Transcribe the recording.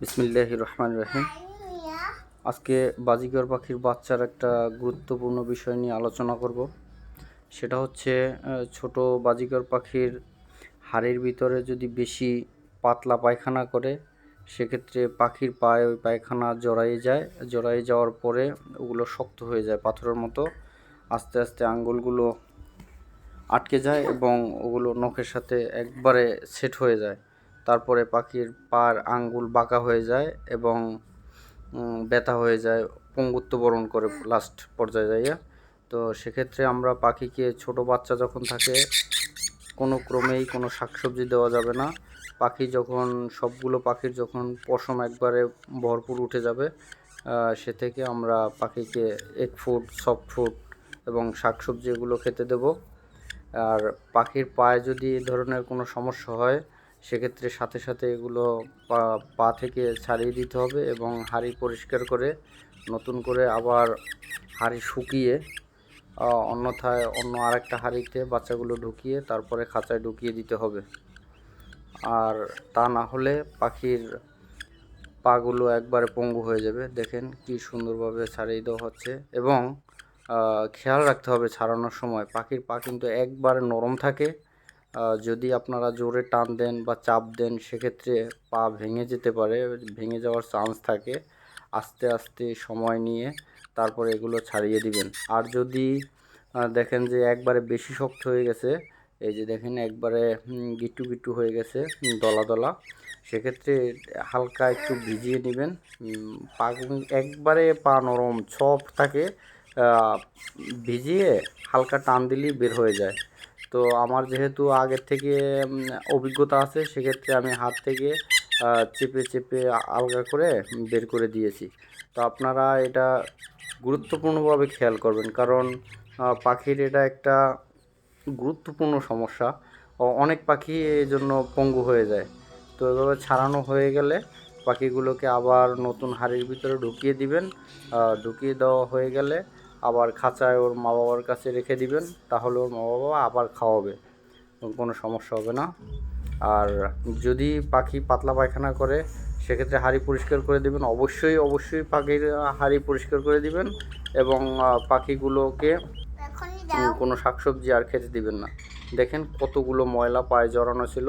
বিসমিল্লাহ রহমান রহিম আজকে বাজিকর পাখির বাচ্চার একটা গুরুত্বপূর্ণ বিষয় নিয়ে আলোচনা করব। সেটা হচ্ছে ছোট বাজিকর পাখির হাড়ের ভিতরে যদি বেশি পাতলা পায়খানা করে, সেক্ষেত্রে পাখির পায়ে ওই পায়খানা জড়াইয়ে যায়। জড়াইয়ে যাওয়ার পরে ওগুলো শক্ত হয়ে যায় পাথরের মতো। আস্তে আস্তে আঙ্গুলগুলো আটকে যায় এবং ওগুলো নখের সাথে একবারে সেট হয়ে যায়। তারপরে পাখির পার আঙ্গুল বাঁকা হয়ে যায় এবং ব্যথা হয়ে যায়, পঙ্গুত্ব বরণ করে লাস্ট পর্যায়ে যাইয়া। তো সেক্ষেত্রে আমরা পাখিকে, ছোট বাচ্চা যখন থাকে, কোনো ক্রমেই কোনো শাকসবজি দেওয়া যাবে না। পাখি যখন, সবগুলো পাখির যখন পশম একবারে ভরপুর উঠে যাবে সে থেকে আমরা পাখিকে এক ফুড সফট ফুড এবং শাকসবজি এগুলো খেতে দেবো। আর পাখির পায়ে যদি এ ধরনের কোনো সমস্যা হয় সেক্ষেত্রে সাথে সাথে এগুলো পা থেকে ছাড়িয়ে দিতে হবে এবং হাঁড়ি পরিষ্কার করে নতুন করে আবার হাঁড়ি শুকিয়ে অন্যথায় অন্য আরেকটা হাঁড়িতে বাচ্চাগুলো ঢুকিয়ে তারপরে খাঁচায় ঢুকিয়ে দিতে হবে। আর তা না হলে পাখির পাগুলো একবারে পঙ্গু হয়ে যাবে। দেখেন কি সুন্দরভাবে ছাড়িয়ে দেওয়া হচ্ছে এবং খেয়াল রাখতে হবে ছাড়ানোর সময়। পাখির পা কিন্তু একবারে নরম থাকে। যদি আপনারা জোরে টান দেন বা চাপ দেন, সেক্ষেত্রে পা ভেঙে যেতে পারে, ভেঙে যাওয়ার চান্স থাকে। আস্তে আস্তে সময় নিয়ে তারপরে এগুলো ছাড়িয়ে দিবেন। আর যদি দেখেন যে একবারে বেশি শক্ত হয়ে গেছে, এই যে দেখেন একবারে গিট্টু গিট্টু হয়ে গেছে দলা দলা, সেক্ষেত্রে হালকা একটু ভিজিয়ে নেবেন। পা একবারে পা নরম সফট থাকে ভিজিয়ে হালকা টান দিলেই বের হয়ে যায়। তো আমার যেহেতু আগের থেকে অভিজ্ঞতা আছে, সেক্ষেত্রে আমি হাত থেকে চেপে চেপে আলগা করে বের করে দিয়েছি। তো আপনারা এটা গুরুত্বপূর্ণভাবে খেয়াল করবেন, কারণ পাখির এটা একটা গুরুত্বপূর্ণ সমস্যা। অনেক পাখি এই জন্য পঙ্গু হয়ে যায়। তো এভাবে ছাড়ানো হয়ে গেলে পাখিগুলোকে আবার নতুন হাড়ির ভিতরে ঢুকিয়ে দিবেন। ঢুকিয়ে দেওয়া হয়ে গেলে আবার খাঁচায় ওর মা বাবার কাছে রেখে দিবেন তাহলে ওর মা বাবা আবার খাওয়াবে। কোনো সমস্যা হবে না। আর যদি পাখি পাতলা পায়খানা করে সেক্ষেত্রে হাঁড়ি পরিষ্কার করে দিবেন। অবশ্যই অবশ্যই পাখির হাঁড়ি পরিষ্কার করে দিবেন এবং পাখিগুলোকে কোনো শাকসবজি আর খেতে দিবেন না। দেখেন কতগুলো ময়লা পায়ে জড়ানো ছিল।